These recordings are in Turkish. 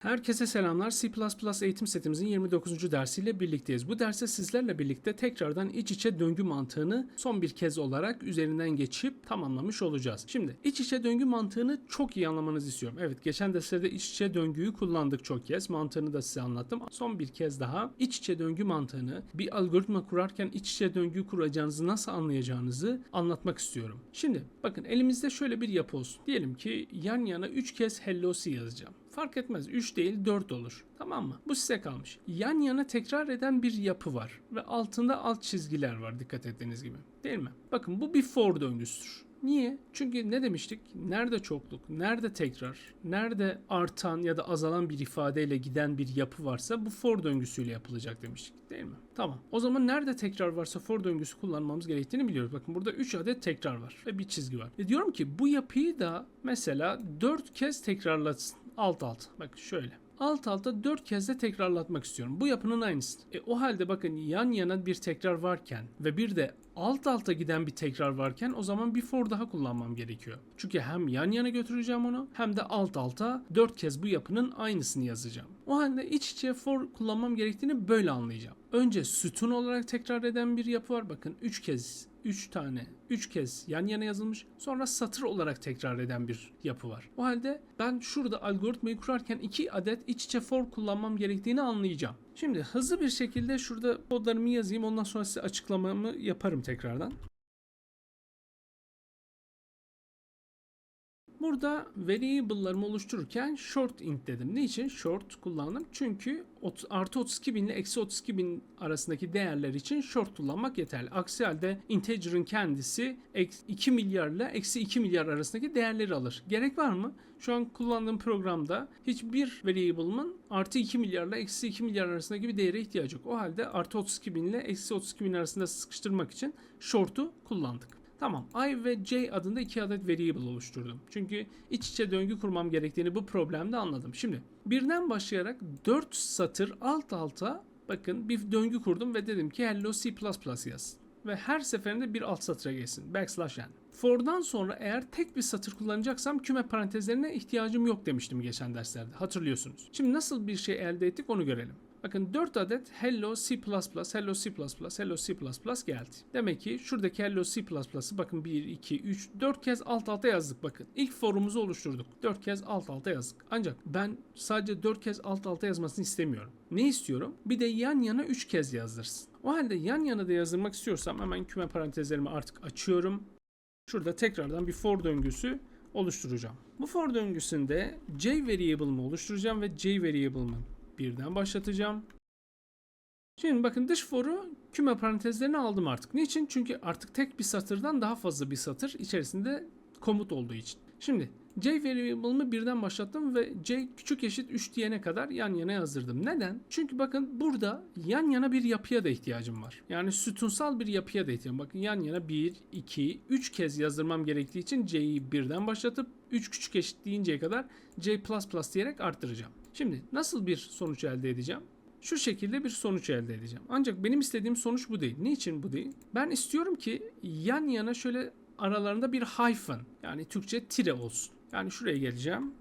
Herkese selamlar. C++ eğitim setimizin 29. dersiyle birlikteyiz. Bu derste sizlerle birlikte tekrardan iç içe döngü mantığını son bir kez olarak üzerinden geçip tamamlamış olacağız. Şimdi iç içe döngü mantığını çok iyi anlamanızı istiyorum. Evet geçen derslerde iç içe döngüyü kullandık çok kez. Mantığını da size anlattım. Son bir kez daha iç içe döngü mantığını bir algoritma kurarken iç içe döngüyü kuracağınızı nasıl anlayacağınızı anlatmak istiyorum. Şimdi bakın elimizde şöyle bir yapı olsun. Diyelim ki yan yana 3 kez hello C yazacağım. Fark etmez 3 değil 4 olur. Tamam mı? Bu size kalmış. Yan yana tekrar eden bir yapı var ve altında alt çizgiler var dikkat ettiğiniz gibi. Değil mi? Bakın bu bir for döngüsüdür. Niye? Çünkü ne demiştik? Nerede çokluk, nerede tekrar, nerede artan ya da azalan bir ifadeyle giden bir yapı varsa bu for döngüsüyle yapılacak demiştik değil mi? Tamam. O zaman nerede tekrar varsa for döngüsü kullanmamız gerektiğini biliyoruz. Bakın burada 3 adet tekrar var ve bir çizgi var. E diyorum ki bu yapıyı da mesela 4 kez tekrarlatsın. Alt alt. Bak şöyle alt alta 4 kez de tekrarlatmak istiyorum. Bu yapının aynısı. E, o halde bakın yan yana bir tekrar varken ve bir de alt alta giden bir tekrar varken o zaman bir for daha kullanmam gerekiyor. Çünkü hem yan yana götüreceğim onu hem de alt alta 4 kez bu yapının aynısını yazacağım. O halde iç içe for kullanmam gerektiğini böyle anlayacağım. Önce sütun olarak tekrar eden bir yapı var. Bakın 3 kez 3 tane 3 kez yan yana yazılmış sonra satır olarak tekrar eden bir yapı var. O halde ben şurada algoritmayı kurarken 2 adet iç içe for kullanmam gerektiğini anlayacağım. Şimdi hızlı bir şekilde şurada kodlarımı yazayım ondan sonra size açıklamamı yaparım tekrardan. Burada variable'larımı oluştururken short int dedim. Niçin? Short kullandım. Çünkü artı 32 bin ile eksi 32 bin arasındaki değerler için short kullanmak yeterli. Aksi halde integer'ın kendisi 2 milyar ile eksi 2 milyar arasındaki değerleri alır. Gerek var mı? Şu an kullandığım programda hiçbir variable'ımın artı 2 milyar ile eksi 2 milyar arasındaki bir değere ihtiyacı yok. O halde artı 32 bin ile eksi 32 bin arasında sıkıştırmak için short'u kullandık. Tamam i ve j adında iki adet variable oluşturdum. Çünkü iç içe döngü kurmam gerektiğini bu problemde anladım. Şimdi birden başlayarak 4 satır alt alta bakın bir döngü kurdum ve dedim ki hello C++ yaz. Ve her seferinde bir alt satıra geçsin. Backslash n. For'dan sonra eğer tek bir satır kullanacaksam küme parantezlerine ihtiyacım yok demiştim geçen derslerde. Hatırlıyorsunuz. Şimdi nasıl bir şey elde ettik onu görelim. Bakın 4 adet Hello C++, Hello C++, Hello C++ geldi. Demek ki şuradaki Hello C++'ı bakın 1, 2, 3, 4 kez alt alta yazdık bakın. İlk forumuzu oluşturduk. 4 kez alt alta yazdık. Ancak ben sadece 4 kez alt alta yazmasını istemiyorum. Ne istiyorum? Bir de yan yana 3 kez yazdırsın. O halde yan yana da yazdırmak istiyorsam hemen küme parantezlerimi artık açıyorum. Şurada tekrardan bir for döngüsü oluşturacağım. Bu for döngüsünde j variable'ımı oluşturacağım ve j variable'ımı birden başlatacağım. Şimdi bakın dış foru küme parantezlerini aldım artık. Niçin? Çünkü artık tek bir satırdan daha fazla bir satır içerisinde komut olduğu için. Şimdi j variable'ımı birden başlattım ve j küçük eşit 3 diyene kadar yan yana yazdırdım. Neden? Çünkü bakın burada yan yana bir yapıya da ihtiyacım var. Yani sütunsal bir yapıya da ihtiyacım. Bakın yan yana 1, 2, 3 kez yazdırmam gerektiği için j'yi birden başlatıp 3 küçük eşit deyinceye kadar j++ diyerek arttıracağım. Şimdi nasıl bir sonuç elde edeceğim? Şu şekilde bir sonuç elde edeceğim. Ancak benim istediğim sonuç bu değil. Niçin bu değil? Ben istiyorum ki yan yana şöyle aralarında bir hyphen yani Türkçe tire olsun. Yani şuraya geleceğim.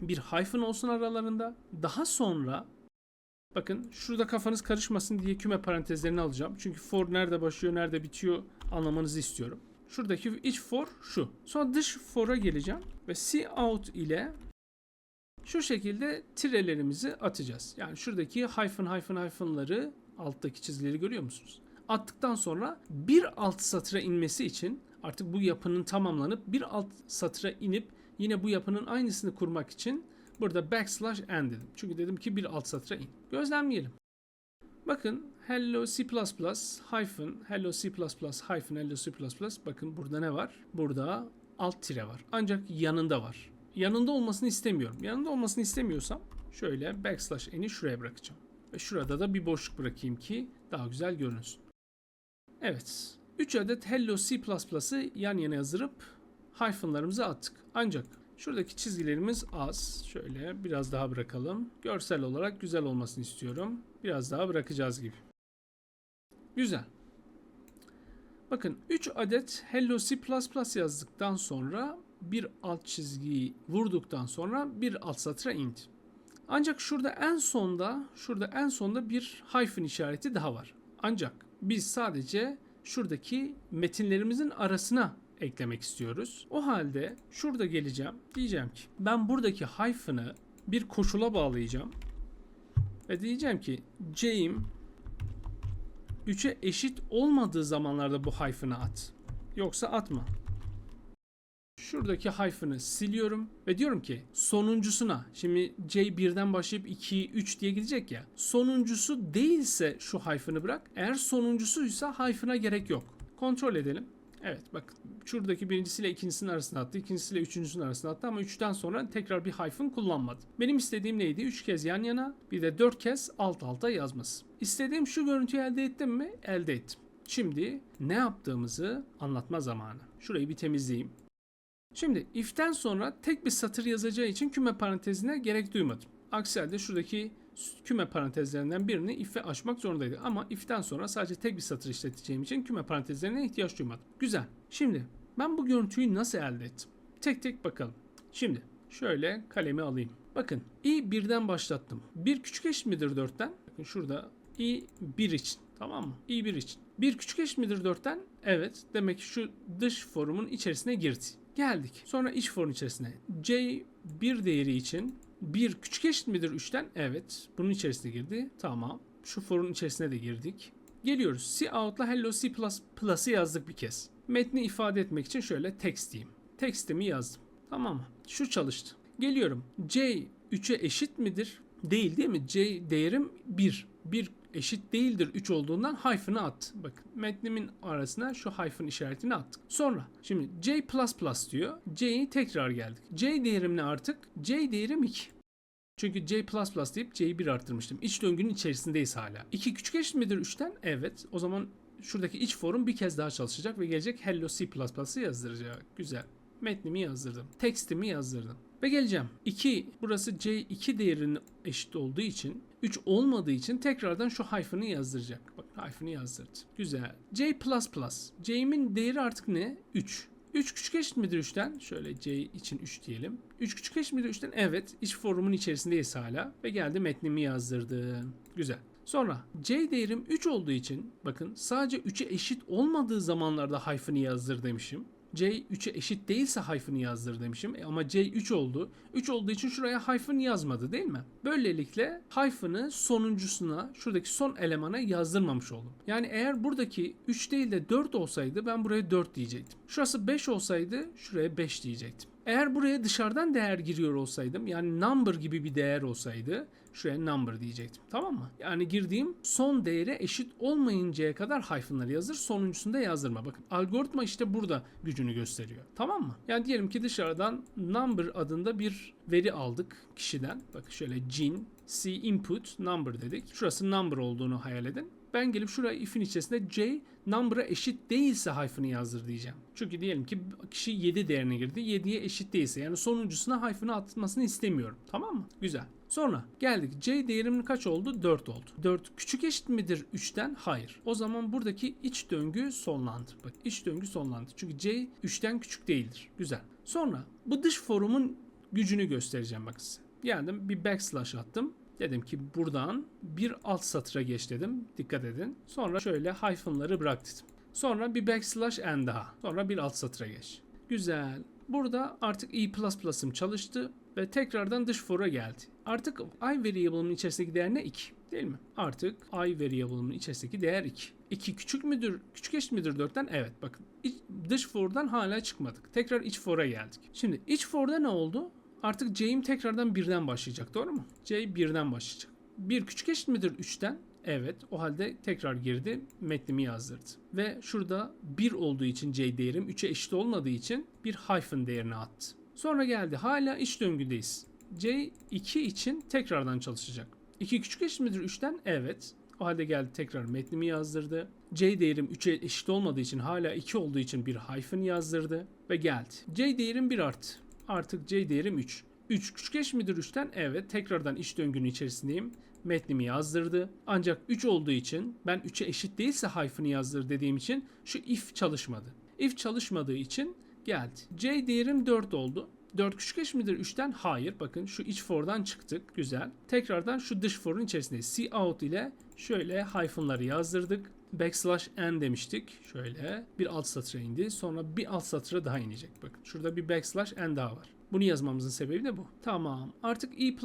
Bir hyphen olsun aralarında. Daha sonra bakın şurada kafanız karışmasın diye küme parantezlerini alacağım. Çünkü for nerede başlıyor nerede bitiyor anlamanızı istiyorum. Şuradaki iç for şu. Sonra dış for'a geleceğim ve cout ile şu şekilde tirelerimizi atacağız. Yani şuradaki hyphen hyphen hyphen'ları alttaki çizgileri görüyor musunuz? Attıktan sonra bir alt satıra inmesi için artık bu yapının tamamlanıp bir alt satıra inip yine bu yapının aynısını kurmak için burada backslash n dedim. Çünkü dedim ki bir alt satıra in. Gözlemleyelim. Bakın hello C++ hyphen hello C++ hyphen hello C++ bakın burada ne var? Burada alt tire var. Ancak yanında var yanında olmasını istemiyorum. Yanında olmasını istemiyorsam şöyle backslash n'i şuraya bırakacağım. Ve şurada da bir boşluk bırakayım ki daha güzel görünsün. Evet. 3 adet Hello C++'ı yan yana yazdırıp hyphen'larımızı attık. Ancak şuradaki çizgilerimiz az. Şöyle biraz daha bırakalım. Görsel olarak güzel olmasını istiyorum. Biraz daha bırakacağız gibi. Güzel. Bakın 3 adet Hello C++ yazdıktan sonra bir alt çizgiyi vurduktan sonra bir alt satıra int. Ancak şurada en sonda, şurada en sonda bir hyphen işareti daha var. Ancak biz sadece şuradaki metinlerimizin arasına eklemek istiyoruz. O halde şurada geleceğim. Diyeceğim ki ben buradaki hyphen'ı bir koşula bağlayacağım. Ve diyeceğim ki J'im 3'e eşit olmadığı zamanlarda bu hyphen'ı at. Yoksa atma. Şuradaki hyphen'ı siliyorum ve diyorum ki sonuncusuna şimdi C birden başlayıp 2, 3 diye gidecek ya. Sonuncusu değilse şu hyphen'ı bırak. Eğer sonuncusuysa hyphen'a gerek yok. Kontrol edelim. Evet bak şuradaki birincisiyle ikincisinin arasına attı. ikincisiyle üçüncüsünün arasına attı ama üçten sonra tekrar bir hyphen kullanmadı. Benim istediğim neydi? Üç kez yan yana bir de dört kez alt alta yazması. İstediğim şu görüntüyü elde ettim mi? Elde ettim. Şimdi ne yaptığımızı anlatma zamanı. Şurayı bir temizleyeyim. Şimdi if'ten sonra tek bir satır yazacağı için küme parantezine gerek duymadım. Aksi halde şuradaki küme parantezlerinden birini if'e açmak zorundaydı. Ama if'ten sonra sadece tek bir satır işleteceğim için küme parantezlerine ihtiyaç duymadım. Güzel. Şimdi ben bu görüntüyü nasıl elde ettim? Tek tek bakalım. Şimdi şöyle kalemi alayım. Bakın i birden başlattım. Bir küçük eşit midir 4'ten? Bakın şurada i 1 için. Tamam mı? i 1 için. Bir küçük eşit midir 4'ten? Evet. Demek ki şu dış forumun içerisine girdi. Geldik. Sonra iç forun içerisine. C bir değeri için bir küçük eşit midir 3'ten? Evet. Bunun içerisine girdi. Tamam. Şu forun içerisine de girdik. Geliyoruz. C out'la hello C plus plus'ı yazdık bir kez. Metni ifade etmek için şöyle text diyeyim. Text'imi yazdım. Tamam mı? Şu çalıştı. Geliyorum. C 3'e eşit midir? Değil değil mi? C değerim 1. 1 eşit değildir 3 olduğundan hyphen'ı at. Bak metnimin arasına şu hyphen işaretini attık. Sonra şimdi C++ diyor. C'yi tekrar geldik. C değerim ne artık? C değerim 2. Çünkü C++ deyip C'yi 1 arttırmıştım. İç döngünün içerisindeyiz hala. 2 küçük eşit midir 3'ten? Evet. O zaman şuradaki iç forum bir kez daha çalışacak ve gelecek hello C++'ı yazdıracak. Güzel. Metnimi yazdırdım. Tekstimi yazdırdım. Ve geleceğim. 2 burası C2 değerinin eşit olduğu için 3 olmadığı için tekrardan şu hyphen'ı yazdıracak. Bak hyphen'ı yazdırdı. Güzel. C++. C'min değeri artık ne? 3. 3 küçük eşit midir 3'ten? Şöyle C için 3 diyelim. 3 küçük eşit midir 3'ten? Evet. İç forumun içerisindeyiz hala. Ve geldi metnimi yazdırdım. Güzel. Sonra C değerim 3 olduğu için bakın sadece 3'e eşit olmadığı zamanlarda hyphen'ı yazdır demişim. C 3'e eşit değilse hyphen'ı yazdır demişim. E ama C 3 oldu. 3 olduğu için şuraya hyphen yazmadı değil mi? Böylelikle hyphen'ı sonuncusuna, şuradaki son elemana yazdırmamış oldum. Yani eğer buradaki 3 değil de 4 olsaydı ben buraya 4 diyecektim. Şurası 5 olsaydı şuraya 5 diyecektim. Eğer buraya dışarıdan değer giriyor olsaydım yani number gibi bir değer olsaydı şuraya number diyecektim. Tamam mı? Yani girdiğim son değere eşit olmayıncaya kadar hyphen'ları yazır. Sonuncusunda yazdırma. Bakın algoritma işte burada gücünü gösteriyor. Tamam mı? Yani diyelim ki dışarıdan number adında bir veri aldık kişiden. Bakın şöyle Jin C input number dedik. Şurası number olduğunu hayal edin. Ben gelip şuraya if'in içerisinde C number'a eşit değilse hyphen'ı yazdır diyeceğim. Çünkü diyelim ki kişi 7 değerine girdi. 7'ye eşit değilse yani sonuncusuna hyphen'ı atmasını istemiyorum. Tamam mı? Güzel. Sonra geldik. C değerimin kaç oldu? 4 oldu. 4 küçük eşit midir 3'ten? Hayır. O zaman buradaki iç döngü sonlandı. Bak iç döngü sonlandı. Çünkü C 3'ten küçük değildir. Güzel. Sonra bu dış forumun gücünü göstereceğim bak size. Geldim bir backslash attım. Dedim ki buradan bir alt satıra geç dedim. Dikkat edin. Sonra şöyle hyphen'ları bırak dedim. Sonra bir backslash n daha. Sonra bir alt satıra geç. Güzel. Burada artık E++'ım çalıştı ve tekrardan dış for'a geldi. Artık i variable'ımın içerisindeki değer ne? 2. Değil mi? Artık i variable'ımın içerisindeki değer 2. 2 küçük müdür? Küçük eşit midir 4'ten? Evet. Bakın dış for'dan hala çıkmadık. Tekrar iç for'a geldik. Şimdi iç for'da ne oldu? Artık C'im tekrardan birden başlayacak doğru mu? C birden başlayacak. Bir küçük eşit midir 3'ten? Evet. O halde tekrar girdi. Metnimi yazdırdı. Ve şurada 1 olduğu için C değerim 3'e eşit olmadığı için bir hyphen değerini attı. Sonra geldi. Hala iç döngüdeyiz. C 2 için tekrardan çalışacak. 2 küçük eşit midir 3'ten? Evet. O halde geldi tekrar metnimi yazdırdı. C değerim 3'e eşit olmadığı için hala 2 olduğu için bir hyphen yazdırdı. Ve geldi. C değerim 1 arttı. Artık C değerim 3. 3 küçük eş midir 3'ten? Evet. Tekrardan iç döngünün içerisindeyim. Metnimi yazdırdı. Ancak 3 olduğu için ben 3'e eşit değilse hyphen'ı yazdır dediğim için şu if çalışmadı. If çalışmadığı için geldi. C değerim 4 oldu. 4 küçük eş midir 3'ten? Hayır. Bakın şu iç for'dan çıktık. Güzel. Tekrardan şu dış for'un içerisindeyiz. C out ile şöyle hyphen'ları yazdırdık. Backslash n demiştik. Şöyle bir alt satıra indi. Sonra bir alt satıra daha inecek. Bakın şurada bir backslash n daha var. Bunu yazmamızın sebebi de bu. Tamam. Artık i++.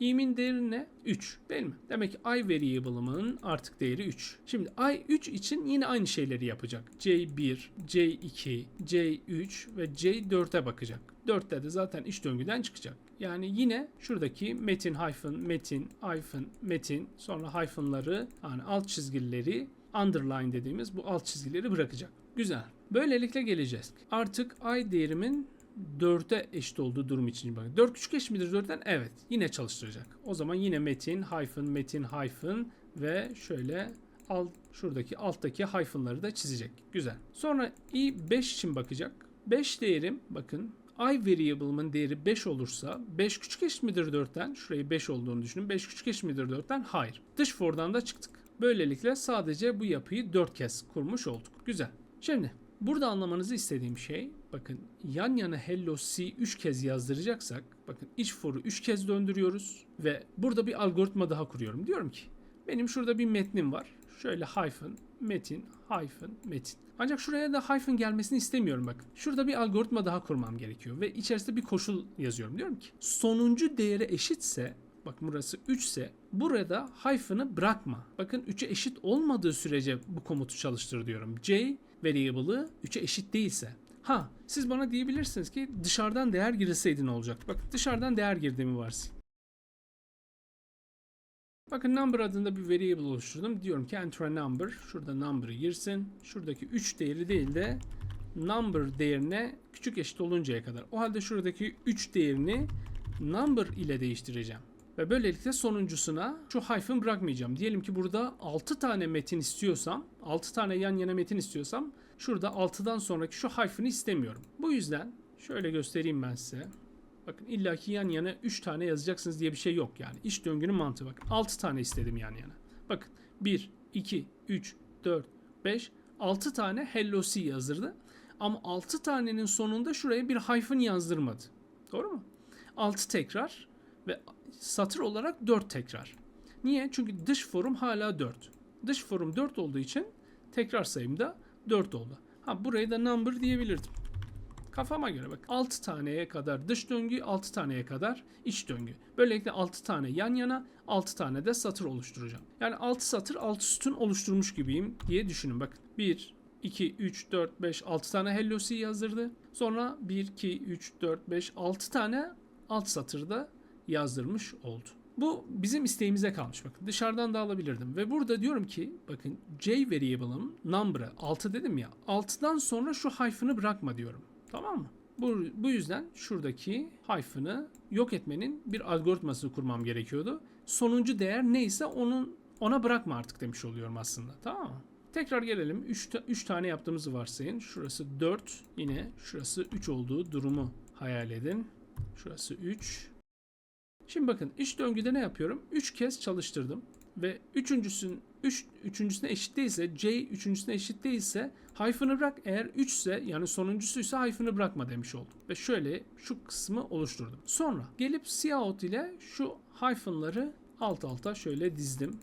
i'min değeri ne? 3. Değil mi? Demek ki i variable'ımın artık değeri 3. Şimdi i 3 için yine aynı şeyleri yapacak. c1, c2, c3 ve c4'e bakacak. 4'te de zaten iç döngüden çıkacak. Yani yine şuradaki metin hyphen, metin, hyphen, metin sonra hyphen'ları yani alt çizgileri underline dediğimiz bu alt çizgileri bırakacak. Güzel. Böylelikle geleceğiz. Artık i değerimin 4'e eşit olduğu durum için bakın. 4 küçük eşit midir 4'ten? Evet. Yine çalıştıracak. O zaman yine metin, hyphen, metin, hyphen ve şöyle alt, şuradaki alttaki hyphen'ları da çizecek. Güzel. Sonra i 5 için bakacak. 5 değerim bakın i variable'ımın değeri 5 olursa 5 küçük eşit midir 4'ten? Şurayı 5 olduğunu düşünün. 5 küçük eşit midir 4'ten? Hayır. Dış for'dan da çıktık. Böylelikle sadece bu yapıyı 4 kez kurmuş olduk. Güzel. Şimdi burada anlamanızı istediğim şey bakın yan yana hello c 3 kez yazdıracaksak bakın iç for'u 3 kez döndürüyoruz ve burada bir algoritma daha kuruyorum. Diyorum ki benim şurada bir metnim var. Şöyle hyphen, metin, hyphen, metin. Ancak şuraya da hyphen gelmesini istemiyorum bakın. Şurada bir algoritma daha kurmam gerekiyor ve içerisinde bir koşul yazıyorum. Diyorum ki sonuncu değeri eşitse bak burası 3 ise burada hyphen'ı bırakma. Bakın 3'e eşit olmadığı sürece bu komutu çalıştır diyorum. C variable'ı 3'e eşit değilse. Ha siz bana diyebilirsiniz ki dışarıdan değer girilseydi ne olacak? Bak dışarıdan değer girdiğimi varsayın. Bakın number adında bir variable oluşturdum. Diyorum ki enter a number. Şurada number'ı girsin. Şuradaki 3 değeri değil de number değerine küçük eşit oluncaya kadar. O halde şuradaki 3 değerini number ile değiştireceğim. Ve böylelikle sonuncusuna şu hyphen bırakmayacağım. Diyelim ki burada 6 tane metin istiyorsam, 6 tane yan yana metin istiyorsam şurada 6'dan sonraki şu hyphen'ı istemiyorum. Bu yüzden şöyle göstereyim ben size. Bakın illaki yan yana 3 tane yazacaksınız diye bir şey yok yani. İş döngünün mantığı bakın. 6 tane istedim yan yana. Bakın 1, 2, 3, 4, 5, 6 tane hello C yazdırdı. Ama 6 tanenin sonunda şuraya bir hyphen yazdırmadı. Doğru mu? 6 tekrar ve satır olarak 4 tekrar. Niye? Çünkü dış forum hala 4. Dış forum 4 olduğu için tekrar sayım da 4 oldu. Ha burayı da number diyebilirdim. Kafama göre bak 6 taneye kadar dış döngü, 6 taneye kadar iç döngü. Böylelikle 6 tane yan yana, 6 tane de satır oluşturacağım. Yani 6 satır 6 sütun oluşturmuş gibiyim diye düşünün. Bakın 1, 2, 3, 4, 5, 6 tane hello C yazdırdı. Sonra 1, 2, 3, 4, 5, 6 tane alt satırda yazdırmış oldu. Bu bizim isteğimize kalmış. Bakın dışarıdan da alabilirdim. Ve burada diyorum ki bakın J variable'ım number'ı 6 dedim ya. 6'dan sonra şu hyphen'ı bırakma diyorum. Tamam mı? Bu, bu yüzden şuradaki hyphen'ı yok etmenin bir algoritmasını kurmam gerekiyordu. Sonuncu değer neyse onun ona bırakma artık demiş oluyorum aslında. Tamam mı? Tekrar gelelim. 3 3 tane yaptığımızı varsayın. Şurası 4, yine şurası 3 olduğu durumu hayal edin. Şurası 3. Şimdi bakın iç döngüde ne yapıyorum? 3 kez çalıştırdım ve üçüncüsün üç, üçüncüsüne eşit değilse C üçüncüsüne eşit değilse hyphen'ı bırak. Eğer 3 ise yani sonuncusuysa hyphen'ı bırakma demiş oldum. Ve şöyle şu kısmı oluşturdum. Sonra gelip cout ile şu hyphen'ları alt alta şöyle dizdim.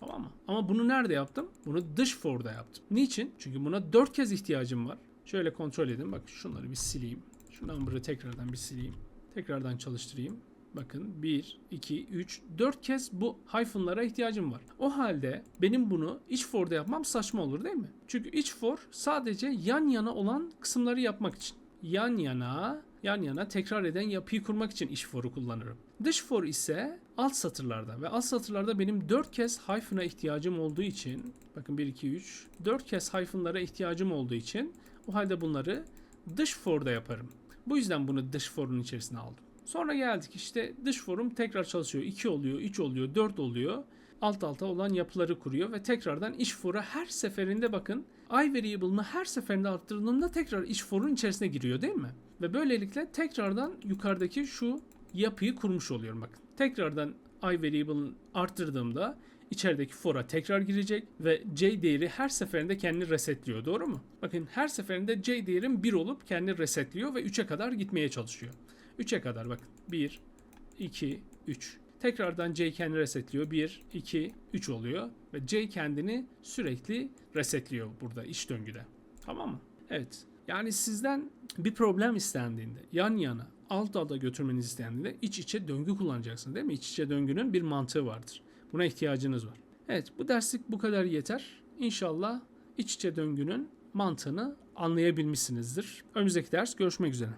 Tamam mı? Ama bunu nerede yaptım? Bunu dış for'da yaptım. Niçin? Çünkü buna 4 kez ihtiyacım var. Şöyle kontrol edin. Bak şunları bir sileyim. Şu number'ı tekrardan bir sileyim. Tekrardan çalıştırayım. Bakın 1, 2, 3, 4 kez bu hyphen'lara ihtiyacım var. O halde benim bunu iç for'da yapmam saçma olur değil mi? Çünkü iç for sadece yan yana olan kısımları yapmak için. Yan yana, yan yana tekrar eden yapıyı kurmak için iç for'u kullanırım. Dış for ise alt satırlarda ve alt satırlarda benim 4 kez hyphen'a ihtiyacım olduğu için bakın 1, 2, 3 4 kez hyphen'lara ihtiyacım olduğu için o halde bunları dış for'da yaparım. Bu yüzden bunu dış for'un içerisine aldım. Sonra geldik işte dış forum tekrar çalışıyor. 2 oluyor, 3 oluyor, 4 oluyor. Alt alta olan yapıları kuruyor ve tekrardan iç fora her seferinde bakın i variable'ını her seferinde arttırdığımda tekrar iç forun içerisine giriyor değil mi? Ve böylelikle tekrardan yukarıdaki şu yapıyı kurmuş oluyorum bakın. Tekrardan i variable'ını arttırdığımda içerideki fora tekrar girecek ve C değeri her seferinde kendini resetliyor. Doğru mu? Bakın her seferinde C değerim 1 olup kendini resetliyor ve 3'e kadar gitmeye çalışıyor. 3'e kadar bakın. 1, 2, 3. Tekrardan C kendini resetliyor. 1, 2, 3 oluyor. Ve C kendini sürekli resetliyor burada iç döngüde. Tamam mı? Evet. Yani sizden bir problem istendiğinde yan yana alt alta götürmenizi istendiğinde iç içe döngü kullanacaksınız değil mi? İç içe döngünün bir mantığı vardır. Buna ihtiyacınız var. Evet bu derslik bu kadar yeter. İnşallah iç içe döngünün mantığını anlayabilmişsinizdir. Önümüzdeki ders görüşmek üzere.